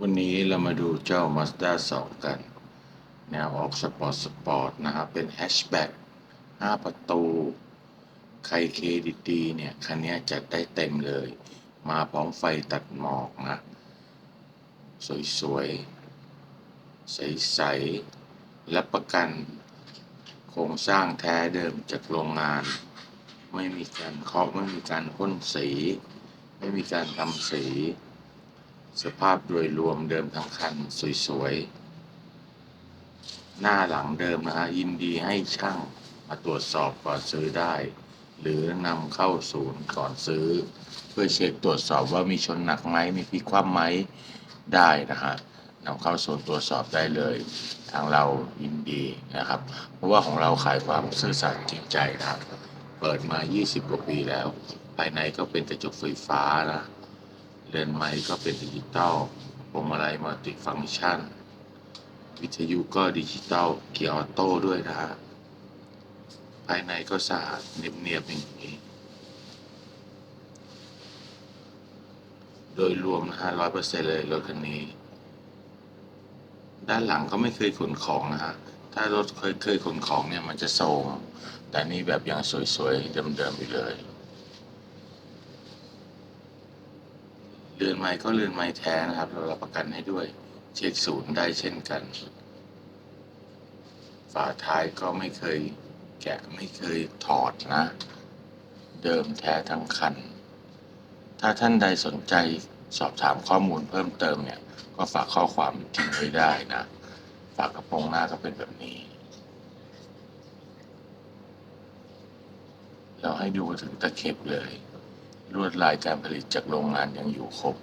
วันนี้เรามาดูเจ้า Mazda 2 กัน แนวออกสปอร์ตสปอร์ตนะครับ เป็นแฮชแบ็ก5 ประตู ใครเครดิตดีเนี่ย คันนี้จัดได้เต็มเลย มาพร้อมไฟตัดหมอกนะ สวยๆ ใสๆและประกัน โครงสร้างแท้เดิมจากโรงงาน ไม่มีการเคาะไม่มีการพ่นสี ไม่มีการทำสี สภาพโดยรวมเดิมทั้งคันสวยๆ หน้าหลังเดิมนะฮะยินดีให้ช่างมาตรวจสอบก่อนซื้อได้ หรือนำเข้าศูนย์ก่อนซื้อ เพื่อเช็คตรวจสอบว่ามีชนหนักไหมมีพลิกคว่ำไหมได้นะฮะนำเข้าศูนย์ตรวจสอบได้เลย ทางเรายินดีนะครับ เพราะว่าของเราขายความซื่อสัตย์จริงใจนะครับ เปิดมา 20 กว่าปีแล้ว ภายในก็เป็นกระจกไฟฟ้านะ เรือนไม้ก็เป็นดิจิตอลพวงมาลัยมัลติฟังก์ชัน วิทยุก็ดิจิตอลเกียร์ออโต้ด้วยนะฮะ ภายในก็สะอาดเนียบๆอย่างนี้ โดยรวมนะฮะร้อยเปอร์เซ็นเลยรถคันนี้ ด้านหลังก็ไม่เคยขนของนะฮะ ถ้ารถเคยเคยขนของเนี่ยมันจะโทรมแต่นี่แบบยังสวยๆเดิมๆอยู่เลย เรือนไม้ก็เรือนไม้แท้นะครับ เรารับประกันให้ด้วย เช็คศูนย์ได้เช่นกัน ฝาท้ายก็ไม่เคยแกะไม่เคยถอดนะ เดิมแท้ทั้งคัน ถ้าท่านใดสนใจสอบถามข้อมูลเพิ่มเติมเนี่ย ก็ฝากข้อความทิ้งไว้ได้นะ ฝากกระโปรงหน้าก็เป็นแบบนี้ เราให้ดูถึงตะเข็บเลย ลวดลายการผลิตจากโรงงานยังอยู่ครบ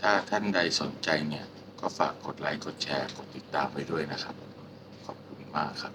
ถ้าท่านใดสนใจเนี่ย ก็ฝากกดไลค์ กดแชร์ กดติดตามไปด้วยนะครับ ขอบคุณมากครับ